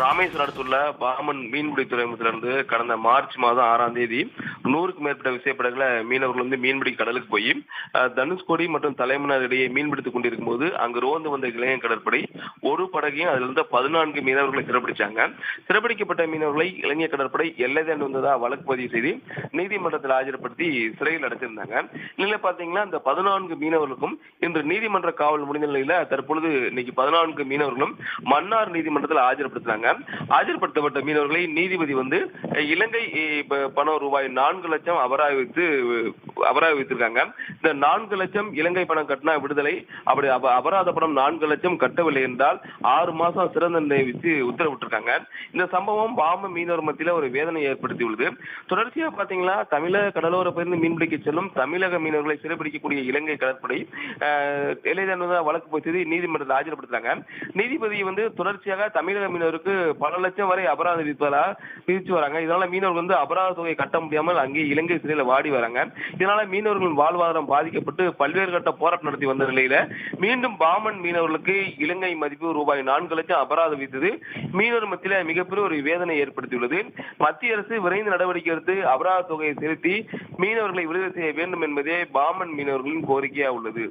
ராமேஸ்வரம் அடுத்துள்ள பாமன் மீன்பிடி துறைமுகத்திலிருந்து கடந்த மார்ச் மாதம் ஆறாம் தேதி நூறுக்கும் மேற்பட்ட விசைப்படகுல மீனவர்கள் வந்து மீன்பிடி கடலுக்கு போய் தனுஷ்கோடி மற்றும் தலைமன்னார் இடையே மீன்பிடித்துக் கொண்டிருக்கும் போது அங்கு ரோந்து வந்த இளைஞர் கடற்படை ஒரு படகையும் அதில் இருந்த பதினான்கு மீனவர்களை சிறப்பிடிச்சாங்க. சிறப்பிடிக்கப்பட்ட மீனவர்களை இளைஞர் கடற்படை எல்லை தாண்டி வந்ததா வழக்கு பதிவு செய்து நீதிமன்றத்தில் ஆஜர்படுத்தி சிறையில் அடைச்சிருந்தாங்க நிலையில பாத்தீங்கன்னா அந்த பதினான்கு மீனவர்களுக்கும் இன்று நீதிமன்ற காவல் முடிந்த நிலையில தற்பொழுது இன்னைக்கு பதினான்கு மீனவர்களும் மன்னார் நீதிமன்றத்தில் ஆஜர்படுத்தினாங்க ஆஜர்படுத்தப்பட்ட மீனவர்களை நீதிபதி வந்து இலங்கை பணம் ரூபாய் நான்கு லட்சம் அபராத வைத்து அபராத வைத்திருக்காங்க இந்த நான்கு லட்சம் இலங்கை பணம் கட்டினா விடுதலை அப்படி அபராத பணம் நான்கு லட்சம் கட்டவில்லை என்றால் ஆறு மாசம் சிறந்த தண்டனை வித்து உத்தரவிட்டிருக்காங்க. இந்த சம்பவம் பாம மீனவர் மத்தியில ஒரு வேதனை ஏற்படுத்தியுள்ளது. தொடர்ச்சியா பாத்தீங்கன்னா தமிழக கடலோர பகுதியில் மீன்பிடிக்க செல்லும் தமிழக மீனவர்களை சிறைபிடிக்கக்கூடிய இலங்கை கடற்படை அஹ், வழக்கு போய் நீதிமன்றத்தில் ஆஜர்படுத்துறாங்க. நீதிபதி வந்து தொடர்ச்சியாக தமிழக மீனவருக்கு பல லட்சம் வரை அபராதம் விதிப்பதா விதிச்சு வராங்க. இதனால மீனவர்கள் வந்து அபராத தொகை கட்ட முடியாமல் அங்கே இலங்கை சிறையில வாடி வராங்க. இதனால மீனவர்களின் வாழ்வாதாரம் பாதிக்கப்பட்டு பல்வேறு கட்ட போராட்டம் நடத்தி வந்த நிலையில மீண்டும் பாமன் மீனவர்களுக்கு இலங்கை மதிப்பு ரூபாய் நான்கு லட்சம் அபராதம் விதித்தது. மீனவர் மத்தியில மிகப்பெரிய ஒரு வேதனை ஏற்படுத்தியுள்ளது. மத்திய அரசு விரைந்து நடவடிக்கை எடுத்து அபராத தொகையை செலுத்தி மீனவர்களை விடுதலை செய்ய வேண்டும் என்பதே பாமன் மீனவர்களின் கோரிக்கையா உள்ளது.